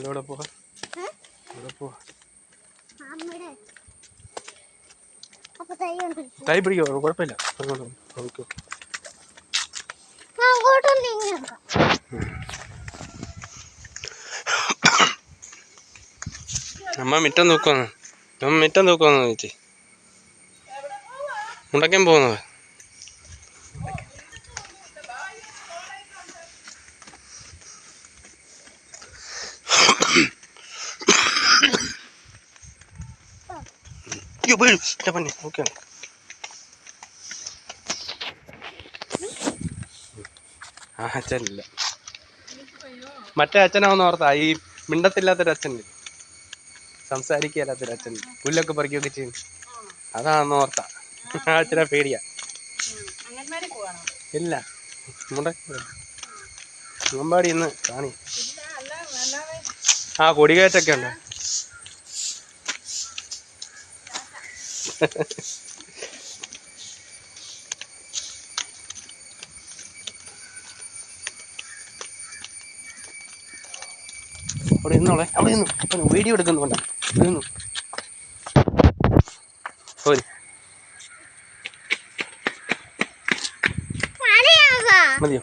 ഇവിടെ പോവാ? ഇവിടെ പോവാ തൈ പിടിക്കോ? കുഴപ്പമില്ല. അങ്ങോട്ട് അമ്മ മിറ്റം തൂക്കുന്നു അമ്മ മിറ്റം തൂക്കുന്നു ചേച്ചി മുണ്ടക്കാൻ പോകുന്നത് അയ്യോ വീഴും. എന്റെ പണി ഓക്കെ. ആ അച്ഛനില്ല. മറ്റേ അച്ഛനാവുന്ന ഓർത്താ ഈ മിണ്ടത്തില്ലാത്തൊരു അച്ഛനില്ല? സംസാരിക്കാത്തൊരു അച്ഛൻ. പുല്ലൊക്കെ പറിക്കുകയൊക്കെ ചെയ്യും. അതാണെന്ന് ഓർത്ത. ആ അച്ഛനെ പേടിയാ. ഇല്ല. നമ്മുടെ അമ്പാടി ഇന്ന് കാണി. ആ കൊടികയറ്റൊക്കെ ഉണ്ട്? അവിടെ നിന്നോളെ അവിടെ നിന്നു. അവന് വീഡിയോ എടുക്കുന്നുണ്ട് നിന്നു. പോര്. മതിയോ?